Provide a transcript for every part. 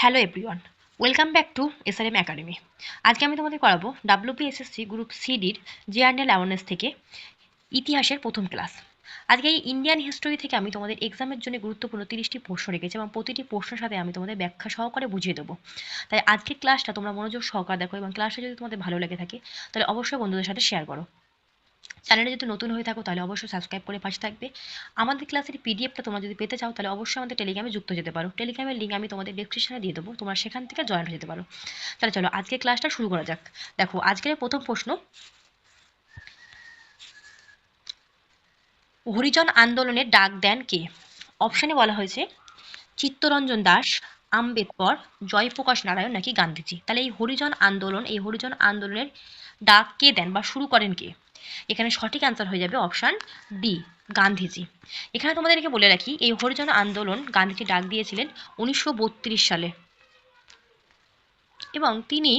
Hello everyone welcome back to SRM academy আজকে আমি তোমাদের করাবো ডাব্লিউপিএসএসসি গ্রুপ সিডির জেআরএল অ্যাওয়ারনেস থেকে ইতিহাসের প্রথম ক্লাস আজকে এই ইন্ডিয়ান হিস্টোরি থেকে আমি তোমাদের এক্সামের জন্য গুরুত্বপূর্ণ তিরিশটি প্রশ্ন রেখেছি এবং প্রতিটি প্রশ্নের সাথে আমি তোমাদের ব্যাখ্যা সহকারে বুঝিয়ে দেবো। তাই আজকের ক্লাসটা তোমরা মনোযোগ সহকারে দেখো এবং ক্লাসটা যদি তোমাদের ভালো লেগে থাকে, তাহলে অবশ্যই বন্ধুদের সাথে শেয়ার করো। চ্যানেলে যদি নতুন হয়ে থাকো, তাহলে অবশ্যই সাবস্ক্রাইব করে পাশে থাকবে। আমাদের ক্লাসের পিডিএফটা তোমরা যদি পেতে চাও, তাহলে অবশ্যই আমাদের টেলিগ্রামে যুক্ত যেতে পারো। টেলিগ্রামের লিঙ্ক আমি তোমাদের ডিসক্রিপশনে দিয়ে দেবো। তোমরা সেখান থেকে জয়েন হয়ে যেতে পারো। তাহলে চলো আজকে ক্লাসটা শুরু করা যাক। দেখো, আজকের প্রথম প্রশ্ন। হরিজন আন্দোলনের ডাক দেন কে? অপশানে বলা হয়েছে, চিত্তরঞ্জন দাস, আম্বেদকর, জয়প্রকাশ নারায়ণ নাকি গান্ধীজি? তাহলে এই হরিজন আন্দোলন, এই হরিজন আন্দোলনের ডাক কে দেন বা শুরু করেন কে? এখানে সঠিক অ্যান্সার হয়ে যাবে অপশান ডি গান্ধীজি। এখানে তোমাদেরকে বলে রাখি, এই হরিজন আন্দোলন গান্ধীজি ডাক দিয়েছিলেন উনিশশো বত্রিশ সালে। এবং তিনি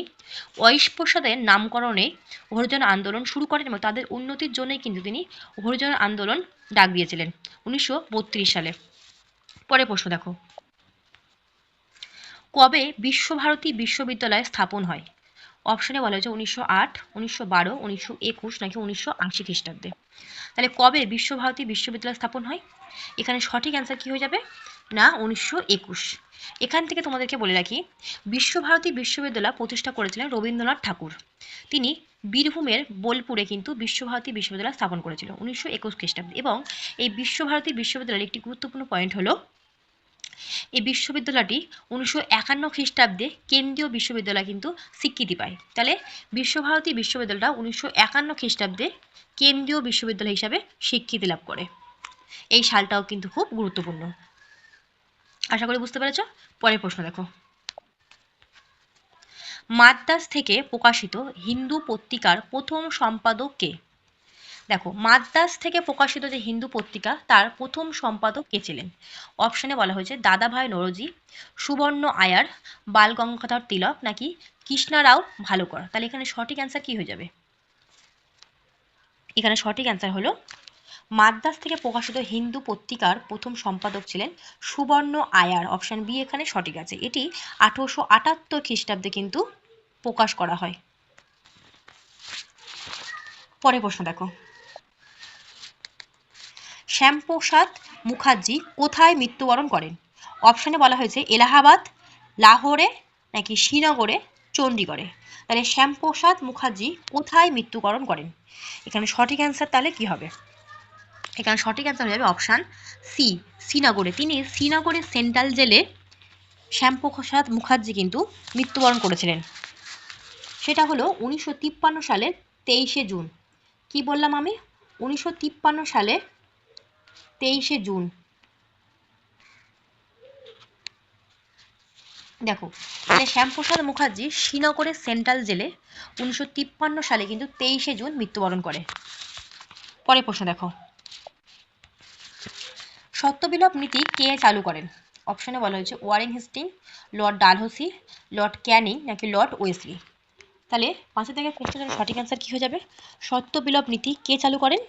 ঐশপ্রসাদের নামকরণে হরিজন আন্দোলন শুরু করেন এবং তাদের উন্নতির জন্যই কিন্তু তিনি হরিজন আন্দোলন ডাক দিয়েছিলেন উনিশশো বত্রিশ সালে। পরে প্রশ্ন দেখো। কবে বিশ্বভারতী বিশ্ববিদ্যালয় স্থাপন হয়? অপশনে বলা হয়েছে উনিশশো আট, উনিশশো বারো, উনিশশো একুশ নাকি উনিশশো আশি খ্রিস্টাব্দে। তাহলে কবে বিশ্বভারতী বিশ্ববিদ্যালয় স্থাপন হয়? এখানে সঠিক অ্যান্সার কী হয়ে যাবে? না, উনিশশো একুশ। এখান থেকে তোমাদেরকে বলে রাখি, বিশ্বভারতী বিশ্ববিদ্যালয় প্রতিষ্ঠা করেছিলেন রবীন্দ্রনাথ ঠাকুর। তিনি বীরভূমের বোলপুরে কিন্তু বিশ্বভারতী বিশ্ববিদ্যালয় স্থাপন করেছিল উনিশশো একুশ খ্রিস্টাব্দে। এবং এই বিশ্বভারতী বিশ্ববিদ্যালয়ের একটি গুরুত্বপূর্ণ পয়েন্ট হলো এই বিশ্ববিদ্যালয়টি উনিশশো একান্ন খ্রিস্টাব্দে কেন্দ্রীয় বিশ্ববিদ্যালয় কিন্তু স্বীকৃতি পায়। তাহলে বিশ্বভারতী বিশ্ববিদ্যালয়টা উনিশশো একান্ন খ্রিস্টাব্দে কেন্দ্রীয় বিশ্ববিদ্যালয় হিসাবে স্বীকৃতি লাভ করে। এই সালটাও কিন্তু খুব গুরুত্বপূর্ণ। আশা করি বুঝতে পেরেছ? পরের প্রশ্ন দেখো। মাদ্রাজ থেকে প্রকাশিত হিন্দু পত্রিকার প্রথম সম্পাদক কে? দেখো, মাদ্রাস থেকে প্রকাশিত যে হিন্দু পত্রিকা, তার প্রথম সম্পাদক কে ছিলেন? অপশনে বলা হয়েছে দাদাভাই নরজি, সুবর্ণ আয়ার বাল গঙ্গাধর তিলক নাকি কৃষ্ণারাও ভালোকর। তাহলে এখানে সঠিক অ্যান্সার কি হয়ে যাবে? এখানে সঠিক অ্যান্সার হলো, মাদ্রাস থেকে প্রকাশিত হিন্দু পত্রিকার প্রথম সম্পাদক ছিলেন সুবর্ণ আয়ার। অপশন বি এখানে সঠিক আছে। এটি আঠারোশো আটাত্তর খ্রিস্টাব্দে কিন্তু প্রকাশ করা হয়। পরের প্রশ্ন দেখো। শ্যামপ্রসাদ মুখার্জি কোথায় মৃত্যুবরণ করেন? অপশানে বলা হয়েছে এলাহাবাদ, লাহোরে নাকি শ্রীনগরে, চণ্ডীগড়ে। তাহলে শ্যামপ্রসাদ মুখার্জি কোথায় মৃত্যুবরণ করেন? এখানে সঠিক অ্যান্সার তাহলে কি হবে? এখানে সঠিক অ্যান্সার হয়ে যাবে অপশান সি শ্রীনগরে। তিনি শ্রীনগরের সেন্ট্রাল জেলে শ্যামপ্রসাদ মুখার্জি কিন্তু মৃত্যুবরণ করেছিলেন। সেটা হলো উনিশশো তিপ্পান্ন সালের তেইশে জুন। কি বললাম আমি? উনিশশো তিপ্পান্ন সালে তেইশে জুন। দেখো মানে শ্যামপ্রসাদ মুখার্জি শ্রীনগরের সেন্ট্রাল জেলে উনিশশো তিপ্পান্ন সালে কিন্তু তেইশে জুন মৃত্যুবরণ করে। পরে প্রশ্ন দেখো। সত্যবিলোপ নীতি কে চালু করেন? অপশনে বলা হয়েছে Warren Hasting, Lord Dalhousie, Lord Canning নাকি লর্ড ওয়েসলি। তাহলে পাঁচের থেকে কোশ্চেনের সঠিক অ্যান্সার কী হয়ে যাবে? সত্যবিলোপ নীতি কে চালু করেন?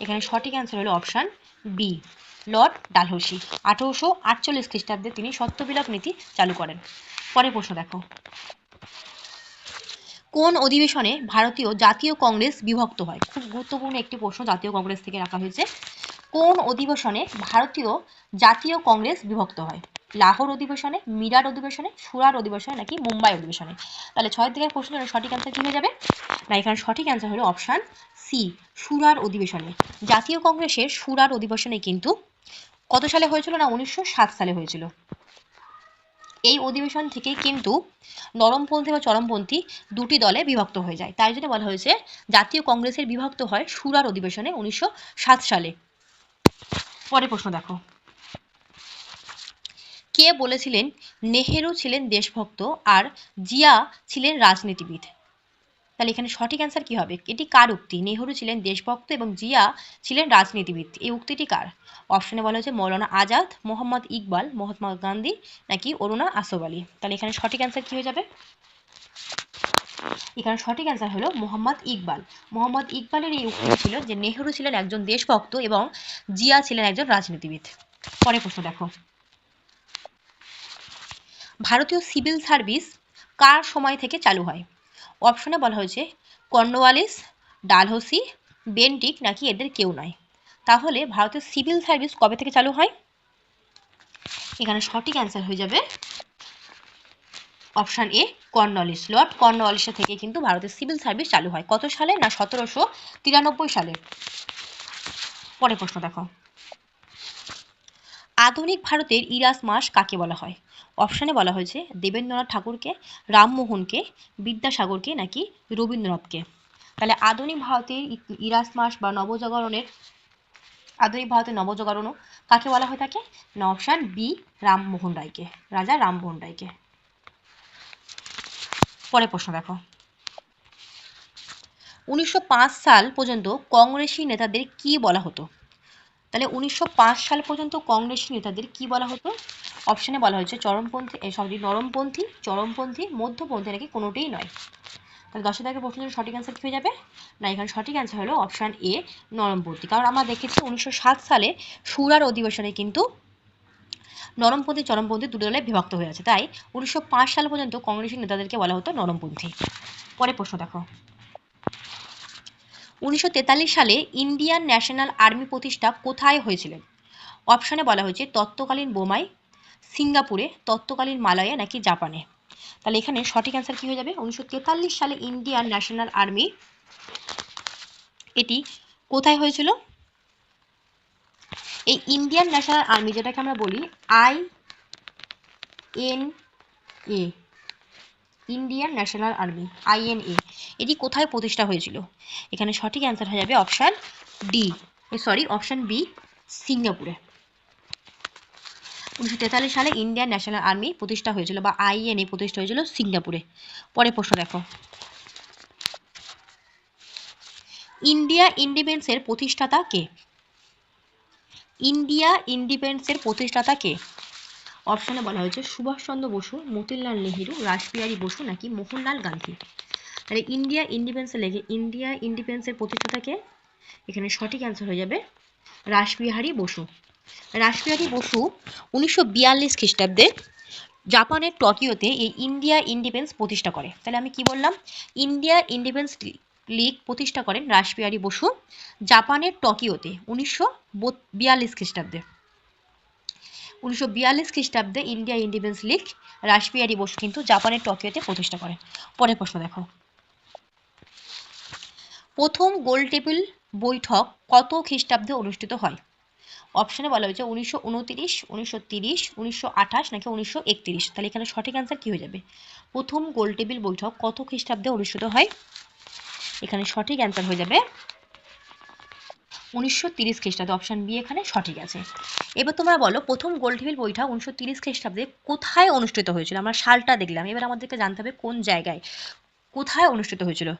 এখানে সঠিক অ্যান্সার হলো অপশান বি লর্ড ডালহৌসি। আঠেরোশো আটচল্লিশ খ্রিস্টাব্দে তিনি সত্যবিলোপ নীতি চালু করেন। পরের প্রশ্ন দেখো। কোন অধিবেশনে ভারতীয় জাতীয় কংগ্রেস বিভক্ত হয়? খুব গুরুত্বপূর্ণ একটি প্রশ্ন জাতীয় কংগ্রেস থেকে রাখা হয়েছে। কোন অধিবেশনে ভারতীয় জাতীয় কংগ্রেস বিভক্ত হয়? লাহোর অধিবেশনে মিরাট অধিবেশনে, সুরার অধিবেশনে নাকি মুম্বাই অধিবেশনে? তাহলে ছয় থেকে প্রশ্নের সঠিক অ্যান্সার কী হয়ে যাবে? না, এখানে সঠিক অ্যান্সার হলো অপশান সি সুরার অধিবেশনে। জাতীয় কংগ্রেসের সুরার অধিবেশনে কিন্তু কত সালে হয়েছিল না, উনিশশো সাত সালে হয়েছিল? এই অধিবেশন থেকে কিন্তু নরমপন্থী বা চরমপন্থী দুটি দলে বিভক্ত হয়ে যায়। তাই জন্য বলা হয়েছে, জাতীয় কংগ্রেসের বিভক্ত হয় সুরার অধিবেশনে উনিশশো সাত সালে। পরে প্রশ্ন দেখো। কে বলেছিলেন নেহেরু ছিলেন দেশভক্ত আর জিয়া ছিলেন রাজনীতিবিদ? তাহলে এখানে সঠিক অ্যান্সার কি হবে? এটি কার উক্তি? নেহরু ছিলেন দেশভক্ত এবং জিয়া ছিলেন রাজনীতিবিদ। এই উক্তিটি কার? অপশনে বলা হয়েছে মৌলানা আজাদ, মোহাম্মদ ইকবাল, মহাত্মা গান্ধী নাকি অরুণা আসফ আলী? তাহলে এখানে সঠিক অ্যান্সার কি হয়ে যাবে? এখানে সঠিক অ্যান্সার হলো মোহাম্মদ ইকবাল। মোহাম্মদ ইকবালের এই উক্তি ছিল যে নেহরু ছিলেন একজন দেশভক্ত এবং জিয়া ছিলেন একজন রাজনীতিবিদ। পরে প্রশ্ন দেখো। ভারতীয় সিভিল সার্ভিস কার সময় থেকে চালু হয়? অপশনে বলা হয়েছে কর্নওয়ালিস ডালহৌসি বেন্টিক নাকি এদের কেউ নয়। তাহলে ভারতের সিভিল সার্ভিস কবে থেকে চালু হয়? এখানে সঠিক অ্যান্সার হয়ে যাবে অপশান এ কর্নওয়ালিস লর্ড কর্নওয়ালিসের থেকে কিন্তু ভারতের সিভিল সার্ভিস চালু হয়। কত সালে না সতেরোশো তিরানব্বই সালে? পরের প্রশ্ন দেখো। আধুনিক ভারতের ইরাস মাস কাকে বলা হয়? অপশানে বলা হয়েছে দেবেন্দ্রনাথ ঠাকুরকে, রামমোহনকে, বিদ্যাসাগরকে নাকি রবীন্দ্রনাথকে। তাহলে আধুনিক ভারতের ইরাস মাস বা নবজাগরণের, আধুনিক ভারতের নবজাগরণও কাকে বলা হয়ে থাকে? না অপশান বি রামমোহন রায়কে, রাজা রামমোহন রায়কে। পরের প্রশ্ন দেখো। উনিশশো পাঁচ সাল পর্যন্ত কংগ্রেসী নেতাদের কি বলা হতো? তাহলে উনিশশো পাঁচ সাল পর্যন্ত কংগ্রেসী নেতাদের কি বলা হতো? অপশানে বলা হয়েছে চরমপন্থী সরি নরমপন্থী, চরমপন্থী, মধ্যপন্থী নাকি কোনোটাই নয়। তাহলে দশ দাগের প্রশ্নের সঠিক অ্যান্সার কী হয়ে যাবে? না, এখানে সঠিক অ্যান্সার হলো অপশান এ নরমপন্থী। কারণ আমরা দেখেছি উনিশশো সাত সালে সুরার অধিবেশনে কিন্তু নরমপন্থী, চরমপন্থী দুটো দলে বিভক্ত হয়ে আছে। তাই উনিশশো পাঁচ সাল পর্যন্ত কংগ্রেসের নেতাদেরকে বলা হতো নরমপন্থী। পরে প্রশ্ন দেখো। উনিশশো তেতাল্লিশ সালে ইন্ডিয়ান ন্যাশনাল আর্মি প্রতিষ্ঠা কোথায় হয়েছিল? অপশানে বলা হয়েছে তৎকালীন বোমায় সিঙ্গাপুরে তৎকালীন মালয়ে নাকি জাপানে। তাহলে এখানে সঠিক অ্যান্সার কি হয়ে যাবে? উনিশশো তেতাল্লিশ সালে ইন্ডিয়ান ন্যাশনাল আর্মি এটি কোথায় হয়েছিল? এই ইন্ডিয়ান ন্যাশনাল আর্মি যেটাকে আমরা বলি I N A, Indian National Army INA এটি কোথায় প্রতিষ্ঠা হয়েছিল? এখানে সঠিক অ্যান্সার হয়ে যাবে option D sorry option B সিঙ্গাপুরে। উনিশশো তেতাল্লিশ সালে ইন্ডিয়ান ন্যাশনাল আর্মি প্রতিষ্ঠা হয়েছিল বা আইএনএ প্রতিষ্ঠা হয়েছিল সিঙ্গাপুরে। পরে প্রশ্ন দেখো। ইন্ডিয়া ইন্ডিপেন্ডেন্সের প্রতিষ্ঠাতা কে? ইন্ডিয়া ইন্ডিপেন্ডেন্সের প্রতিষ্ঠাতা কে? অপশনে বলা হয়েছে সুভাষচন্দ্র বসু, মতিলাল নেহেরু, রাসবিহারী বসু নাকি মোহনলাল গান্ধী। তাহলে ইন্ডিয়া ইন্ডিপেন্ডেন্সে লেগে ইন্ডিয়া ইন্ডিপেন্ডেন্সের প্রতিষ্ঠাতাকে এখানে সঠিক অ্যান্সার হয়ে যাবে রাসবিহারী বসু। রাসবিহারী বসু উনিশশো বিয়াল্লিশ খ্রিস্টাব্দে জাপানের টোকিওতে এই ইন্ডিয়া ইন্ডিপেন্ডেন্স প্রতিষ্ঠা করে। তাহলে আমি কি বললাম? ইন্ডিয়া ইন্ডিপেন্ডেন্স লীগ প্রতিষ্ঠা করেন রাসবিহারী বসু জাপানের টোকিওতে উনিশশো বিয়াল্লিশ খ্রিস্টাব্দে। উনিশশো বিয়াল্লিশ খ্রিস্টাব্দে India Independence League Rashbehari Bose কিন্তু জাপানের টোকিওতে প্রতিষ্ঠা করেন। পরের প্রশ্ন দেখো। প্রথম গোল টেবিল বৈঠক কত খ্রিস্টাব্দে অনুষ্ঠিত হয়? অপশানে বলা হয়েছে উনিশশো উনতিরিশ, উনিশশো তিরিশ, উনিশশো আঠাশ নাকি উনিশশো একত্রিশ। তাহলে এখানে সঠিক অ্যান্সার কী হয়ে যাবে? প্রথম গোল টেবিল বৈঠক কত খ্রিস্টাব্দে অনুষ্ঠিত হয়? এখানে সঠিক অ্যান্সার হয়ে যাবে উনিশশো তিরিশ খ্রিস্টাব্দে। অপশান বি এখানে সঠিক আছে। এবার তোমরা বলো, প্রথম গোল টেবিল বৈঠক উনিশশো তিরিশ খ্রিস্টাব্দে কোথায় অনুষ্ঠিত হয়েছিল? আমরা সালটা দেখলাম। এবার আমাদেরকে জানতে হবে কোন জায়গায় কোথায় অনুষ্ঠিত হয়েছিল?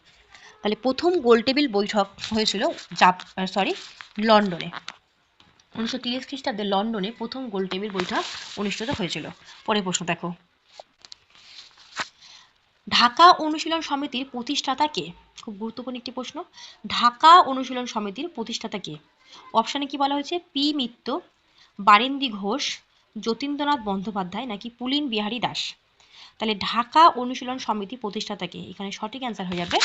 তাহলে প্রথম গোল টেবিল বৈঠক হয়েছিল জাপ সরি লন্ডনে। উনিশশো তিরিশ খ্রিস্টাব্দে লন্ডনে প্রথম গোল টেবিল বৈঠক অনুষ্ঠিত হয়েছিল। পরের প্রশ্ন দেখো। ঢাকা অনুশীলন সমিতির প্রতিষ্ঠাতা কে? খুব গুরুত্বপূর্ণ একটি প্রশ্ন। ঢাকা অনুশীলন সমিতির প্রতিষ্ঠাতা কে? অপশানে কি বলা হয়েছে? পি মিত্র বারেন্দ্রী ঘোষ, যতীন্দ্রনাথ বন্দ্যোপাধ্যায় নাকি পুলিন বিহারী দাস? তাহলে ঢাকা অনুশীলন সমিতি প্রতিষ্ঠাতা কে এখানে সঠিক অ্যান্সার হয়ে যাবে।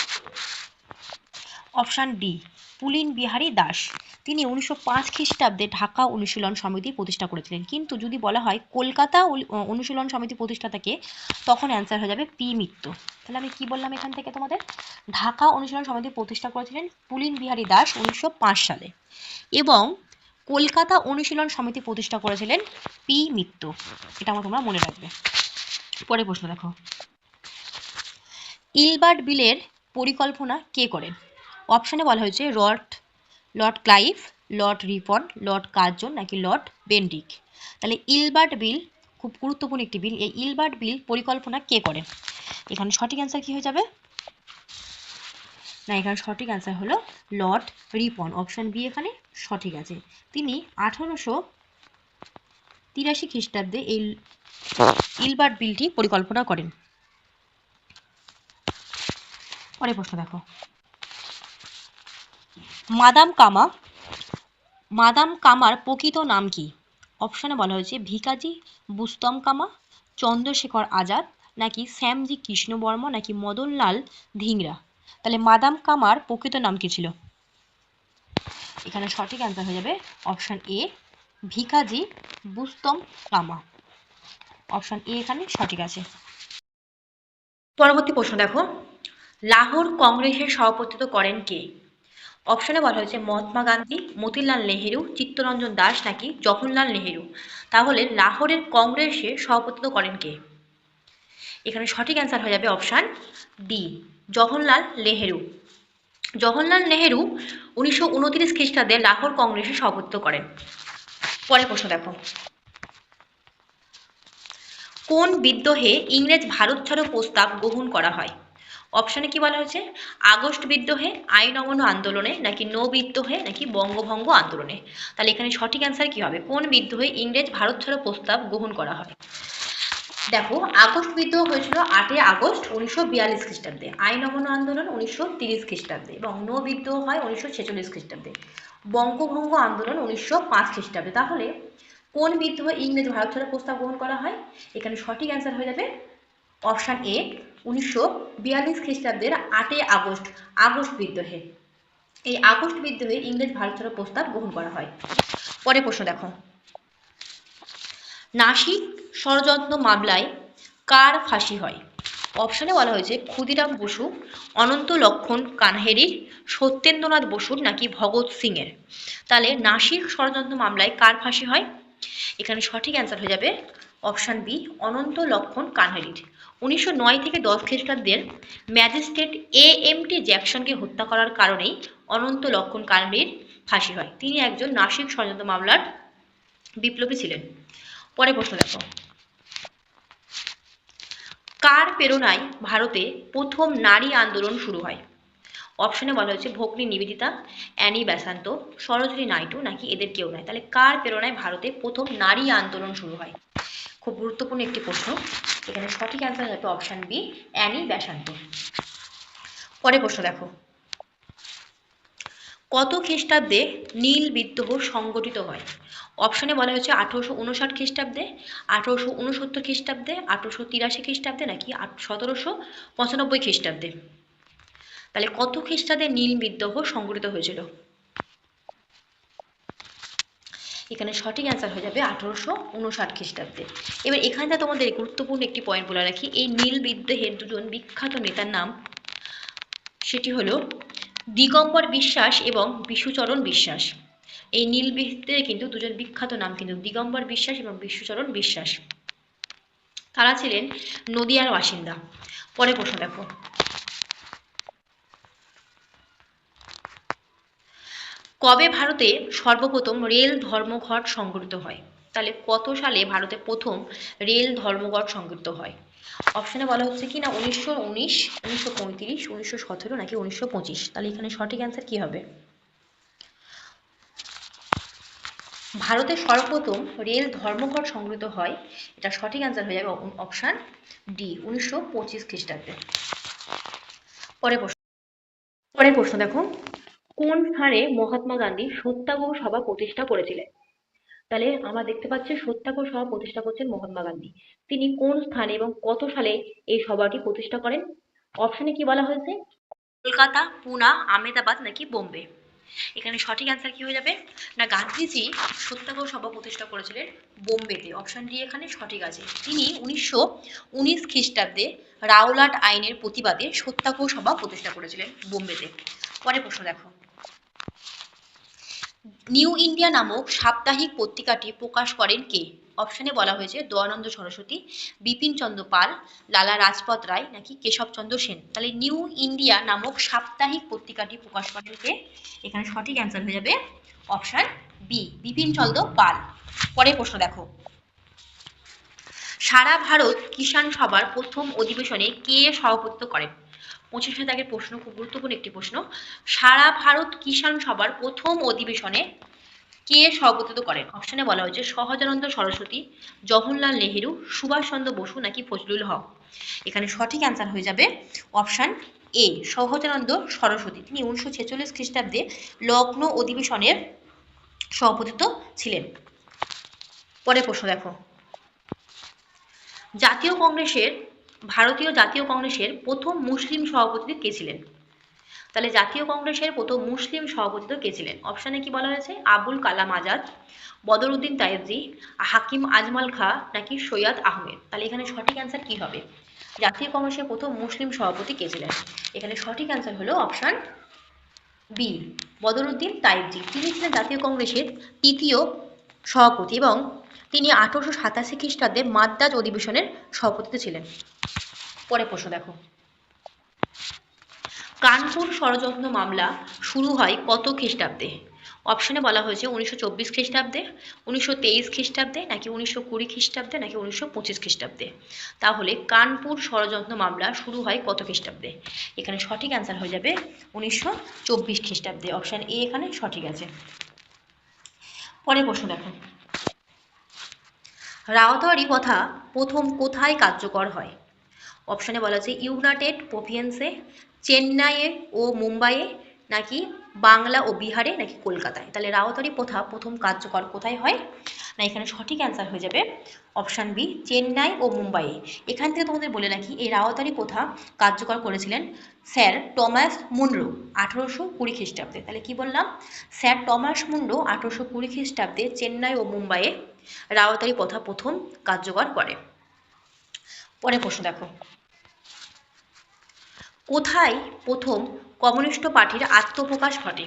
Option D Pulin Behari Das. তিনি উনিশশো পাঁচ খ্রিস্টাব্দে ঢাকা অনুশীলন সমিতি প্রতিষ্ঠা করেছিলেন। কিন্তু যদি বলা হয় কলকাতা অনুশীলন সমিতি প্রতিষ্ঠাতাকে তখন অ্যান্সার হয়ে যাবে পি মিত্র। তাহলে আমি কি বললাম এখান থেকে তোমাদের? ঢাকা অনুশীলন সমিতি প্রতিষ্ঠা করেছিলেন পুলিন বিহারী দাস উনিশশো পাঁচ সালে। এবং কলকাতা অনুশীলন সমিতি প্রতিষ্ঠা করেছিলেন পি মিত্র। এটা আমার তোমরা মনে রাখবে। পরে প্রশ্ন দেখো। ইলবার্ট বিলের পরিকল্পনা কে করেন অপশানে বলা হয়েছে Lord Lord Clive, Lord Ripon, Lord Curzon নাকি লর্ড বেন্ডিক। তাহলে ইলবার্ট বিল, খুব গুরুত্বপূর্ণ একটি বিল, এই ইলবার্ট বিল পরিকল্পনা কে করেন এখানে সঠিক অ্যান্সার কি হয়ে যাবে? না, এখানে সঠিক অ্যান্সার হলো লর্ড রিপন। অপশন বি এখানে সঠিক আছে। তিনি আঠারোশো তিরাশি খ্রিস্টাব্দে এই ইলবার্ট বিলটি পরিকল্পনা করেন। পরে প্রশ্ন দেখো। মাদাম কামা, মাদাম কামার প্রকৃত নাম কি? অপশানে বলা হয়েছে ভিকাজি বুস্তম কামা, চন্দ্রশেখর আজাদ, নাকি শ্যামজি কৃষ্ণ বর্মা নাকি মদনলাল ধিংরা? তাহলে মাদাম কামার প্রকৃত নাম কি ছিল? এখানে সঠিক অ্যান্সার হয়ে যাবে অপশান এ, ভিকাজি বুস্তম কামা। অপশান এ এখানে সঠিক আছে। পরবর্তী প্রশ্ন দেখো, লাহোর কংগ্রেসের সভাপতিত্ব করেন কে? অপশনে বলা হয়েছে মহাত্মা গান্ধী, মতিলাল নেহেরু, চিত্তরঞ্জন দাস নাকি জওহরলাল নেহেরু? তাহলে লাহোরের কংগ্রেসে সভাপতিত্ব করেন কে? এখানে সঠিক অ্যান্সার হয়ে যাবে অপশান ডি, জওহরলাল নেহেরু। জওহরলাল নেহেরু উনিশশো উনত্রিশ খ্রিস্টাব্দে লাহোর কংগ্রেসে সভাপতিত্ব করেন। পরের প্রশ্ন দেখো কোন বিদ্রোহে ইংরেজ ভারত ছাড়ো প্রস্তাব গ্রহণ করা হয়? অপশনে কি বলা হয়েছে? আগস্ট বিদ্রোহে আইন অমান্য আন্দোলনে নাকি নৌ বিদ্রোহে নাকি বঙ্গভঙ্গ আন্দোলনে? তাহলে এখানে সঠিক অ্যান্সার কি হবে? কোন বিদ্রোহে ইংরেজ ভারত ছাড়ো প্রস্তাব গ্রহণ করা হয়? দেখো, আগস্ট বিদ্রোহ হয়েছিল আটই আগস্ট উনিশশো বিয়াল্লিশ খ্রিস্টাব্দে। আইন অমান্য আন্দোলন উনিশশো তিরিশ খ্রিস্টাব্দে এবং নৌ বিদ্রোহ হয় উনিশশো ছেচল্লিশ খ্রিস্টাব্দে। বঙ্গভঙ্গ আন্দোলন উনিশশো পাঁচ খ্রিস্টাব্দে। তাহলে কোন বিদ্রোহে ইংরেজ ভারত ছাড়ো প্রস্তাব গ্রহণ করা হয়? এখানে সঠিক অ্যান্সার হয়ে যাবে অপশান এ উনিশশো বিয়াল্লিশ খ্রিস্টাব্দের আটই আগস্ট আগস্ট বিদ্রোহে। এই আগস্ট বিদ্রোহে ইংরেজ ভারত ছাড়ো প্রস্তাব গ্রহণ করা হয়। পরে প্রশ্ন দেখো। নাসিক ষড়যন্ত্র মামলায় কার ফাঁসি হয়? অপশানে বলা হয়েছে, ক্ষুদিরাম বসু, অনন্ত লক্ষণ কানহেরির সত্যেন্দ্রনাথ বসুর নাকি ভগৎ সিংয়ের। তাহলে নাসিক ষড়যন্ত্র মামলায় কার ফাঁসি হয়? এখানে সঠিক অ্যান্সার হয়ে যাবে অপশান বি অনন্ত লক্ষণ কানহেরির উনিশশো নয় থেকে দশ খ্রিস্টাব্দের ম্যাজিস্ট্রেট এ এম টি জ্যাকসনকে হত্যা করার কারণেই অনন্ত লক্ষণ কানহেরির ফাঁসি হয়। তিনি একজন নাসিক ষড়যন্ত্র মামলার বিপ্লবী ছিলেন। পরে প্রশ্ন দেখো। কার প্রেরণায় ভারতে প্রথম নারী আন্দোলন শুরু হয়? অপশনে বলা হয়েছে ভগ্নী নিবেদিতা, অ্যানি বেসান্ত সরোজিনী নাইডু নাকি এদের কেউ নয়। তাহলে কার প্রেরণায় ভারতে প্রথম নারী আন্দোলন শুরু হয়? খুব গুরুত্বপূর্ণ একটি প্রশ্ন। এখানে সঠিক অ্যান্সার হবে অপশান বি অ্যানি বেসান্ত পরে প্রশ্ন দেখো। কত খ্রিস্টাব্দে নীল বিদ্রোহ সংগঠিত হয়? অপশনে বলা হয়েছে আঠারোশো উনষাট খ্রিস্টাব্দে, আঠারোশো উনসত্তর খ্রিস্টাব্দে, আঠারোশো তিরাশি খ্রিস্টাব্দে নাকি সতেরোশো পঁচানব্বই খ্রিস্টাব্দে। তাহলে কত খ্রিস্টাব্দে নীল বিদ্রোহ সংগঠিত হয়েছিল? এখানে সঠিক অ্যান্সার হয়ে যাবে আঠারোশো উনষাট খ্রিস্টাব্দে। এবার এখানটা তোমাদের গুরুত্বপূর্ণ একটি পয়েন্ট বলে রাখি। এই নীল বিদ্রোহের দুজন বিখ্যাত নেতার নাম সেটি হলো দিগম্বর বিশ্বাস এবং বিশুচরণ বিশ্বাস। এই নীল বিদ্রোহের কিন্তু দুজন বিখ্যাত নাম কিন্তু দিগম্বর বিশ্বাস এবং বিশ্বচরণ বিশ্বাস। তারা ছিলেন নদিয়ার বাসিন্দা। পরে প্রশ্ন দেখো। কবে ভারতে সর্বপ্রথম রেল ধর্মঘট সংঘটিত হয়? তাহলে কত সালে ভারতে প্রথম রেল ধর্মঘট সংঘটিত হয়? অপশনে বলা হচ্ছে কি না, উনিশশো উনিশ, উনিশশো পঁয়ত্রিশ, উনিশশো সতেরো নাকি উনিশশো পঁচিশ? তাহলে এখানে সঠিক অ্যান্সার কি হবে? ভারতে সর্বপ্রথম রেল ধর্মঘট সংগৃহীত হয়, এটা সঠিক অ্যান্সার হয়ে যাবে অপশান ডি উনিশশো পঁচিশ খ্রিস্টাব্দে। পরে প্রশ্ন, পরের প্রশ্ন দেখো। কোন স্থানে মহাত্মা গান্ধী সত্যাগ্রহ সভা প্রতিষ্ঠা করেছিলেন? তাহলে আমরা দেখতে পাচ্ছি সত্যাগ্রহ সভা প্রতিষ্ঠা করছেন মহাত্মা গান্ধী। তিনি কোন স্থানে এবং কত সালে এই সভাটি প্রতিষ্ঠা করেন? অপশনে কি বলা হয়েছে? কলকাতা, পুনা, আহমেদাবাদ নাকি বোম্বে? এখানে সঠিক অ্যান্সার কি হয়ে যাবে? না, গান্ধীজি সত্যাগ্রহ সভা প্রতিষ্ঠা করেছিলেন বোম্বেতে। অপশন ডি এখানে সঠিক আছে। তিনি উনিশশো উনিশ খ্রিস্টাব্দে রাওলাট আইনের প্রতিবাদে সত্যাগ্রহ সভা প্রতিষ্ঠা করেছিলেন বোম্বেতে। পরে প্রশ্ন দেখো। নিউ ইন্ডিয়া নামক সাপ্তাহিক পত্রিকাটি প্রকাশ করেন কে? অপশনে বলা হয়েছে দয়ানন্দ সরস্বতী, বিপিন চন্দ্র পাল, লালা রাজপথ রায় নাকি কেশবচন্দ্র সেন। তাহলে নিউ ইন্ডিয়া নামক সাপ্তাহিক পত্রিকাটি প্রকাশ করেন কে? এখানে সঠিক অ্যান্সার হয়ে যাবে অপশন বি বিপিন চন্দ্র পাল। পরে প্রশ্ন দেখো। সারা ভারত কিষাণ সভার প্রথম অধিবেশনে কে সভাপতিত্ব করেন? পঁচিশে দাগের প্রশ্ন, খুব গুরুত্বপূর্ণ একটি প্রশ্ন। সারা ভারত কিষাণ সভার প্রথম অধিবেশনে কে সভাপতিত্ব করেন? অপশনে বলা হয়েছে সহজানন্দ সরস্বতী, জওহরলাল নেহেরু, সুভাষচন্দ্র বসু নাকি ফজলুল হক? এখানে সঠিক অ্যান্সার হয়ে যাবে অপশান এ সহজানন্দ সরস্বতী। তিনি উনিশশো ছেচল্লিশ খ্রিস্টাব্দে লগ্ন অধিবেশনের সভাপতিত্ব ছিলেন। পরে প্রশ্ন দেখো। জাতীয় কংগ্রেসের ভারতীয় জাতীয় কংগ্রেসের প্রথম মুসলিম সভাপতি কে ছিলেন? তাহলে জাতীয় কংগ্রেসের প্রথম মুসলিম সভাপতি কে ছিলেন? অপশানে কি বলা হয়েছে? আবুল কালাম আজাদ, বদরুদ্দিন তায়েবজি হাকিম আজমাল খা নাকি সৈয়দ আহমেদ? তাহলে এখানে সঠিক অ্যান্সার কি হবে? জাতীয় কংগ্রেসের প্রথম মুসলিম সভাপতি কে ছিলেন? এখানে সঠিক অ্যান্সার হলো অপশান বি বদরুদ্দিন তাইবজি তিনি ছিলেন জাতীয় কংগ্রেসের তৃতীয় সভাপতি এবং তিনি আঠারোশো সাতাশি খ্রিস্টাব্দে মাদ্রাজ অধিবেশনের সভাপতিতে ছিলেন। পরে প্রশ্ন দেখো। কানপুর ষড়যন্ত্র মামলা শুরু হয় কত খ্রিস্টাব্দে? অপশনে বলা হয়েছে উনিশশো চব্বিশ খ্রিস্টাব্দে, উনিশশো তেইশ খ্রিস্টাব্দে, নাকি উনিশশো কুড়ি খ্রিস্টাব্দে, নাকি উনিশশো পঁচিশ খ্রিস্টাব্দে? তাহলে কানপুর ষড়যন্ত্র মামলা শুরু হয় কত খ্রিস্টাব্দে? এখানে সঠিক অ্যান্সার হয়ে যাবে উনিশশো চব্বিশ খ্রিস্টাব্দে। অপশান এ এখানে সঠিক আছে। পরে প্রশ্ন দেখো। রাওতারি কথা প্রথম কোথায় কার্যকর হয়? অপশানে বলা আছে ইউনাইটেড প্রভিন্সে, চেন্নাইয়ে ও মুম্বাইয়ে, নাকি বাংলা ও বিহারে, নাকি কলকাতায়? তাহলে রাওতারি প্রথা প্রথম কার্যকর কোথায় হয়? না, এখানে সঠিক অ্যান্সার হয়ে যাবে অপশান বি চেন্নাই ও মুম্বাইয়ে। এখান থেকে তোমাদের বলে রাখি, এই রাওতারি প্রথা কার্যকর করেছিলেন স্যার টমাস মুন্ডো আঠেরোশো কুড়ি খ্রিস্টাব্দে। তাহলে কি বললাম? স্যার টমাস মুন্ডো আঠেরোশো কুড়ি খ্রিস্টাব্দে চেন্নাই ও মুম্বাইয়ে রাওতারি প্রথা প্রথম কার্যকর করে। পরে প্রশ্ন দেখো। কোথায় প্রথম কমিউনিস্ট পার্টির আত্মপ্রকাশ ঘটে?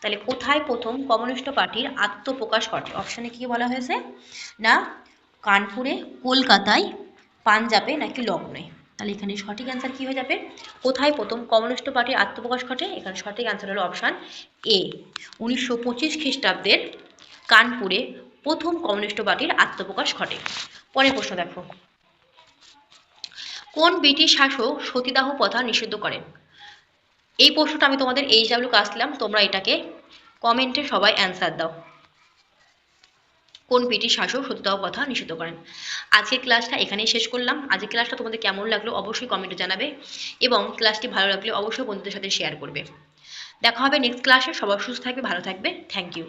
তাহলে কোথায় প্রথম কমিউনিস্ট পার্টির আত্মপ্রকাশ ঘটে? অপশানে কি বলা হয়েছে? না, কানপুরে, কলকাতায়, পাঞ্জাবে নাকি লখনৌ তাহলে এখানে সঠিক অ্যান্সার কি হয়ে যাবে? কোথায় প্রথম কমিউনিস্ট পার্টির আত্মপ্রকাশ ঘটে? এখানে সঠিক অ্যান্সার হলো অপশান এ উনিশশো পঁচিশ খ্রিস্টাব্দের কানপুরে প্রথম কমিউনিস্ট পার্টির আত্মপ্রকাশ ঘটে। পরের প্রশ্ন দেখো। কোন ব্রিটিশ শাসক সতীদাহ প্রথা নিষিদ্ধ করেন? এই প্রশ্নটা আমি তোমাদের এইচ ডাব্লিউ দিলাম, তোমরা এটাকে কমেন্টে সবাই অ্যান্সার দাও। কোন ব্রিটিশ শাসক সতীদাহ প্রথা নিষিদ্ধ করেন? আজকের ক্লাসটা এখানেই শেষ করলাম। আজকের ক্লাসটা তোমাদের কেমন লাগল অবশ্যই কমেন্টে জানাবে এবং ক্লাসটি ভালো লাগলে অবশ্যই বন্ধুদের সাথে শেয়ার করবে। দেখা হবে নেক্সট ক্লাসে সবাই সুস্থ থাকবে, ভালো থাকবে। Thank you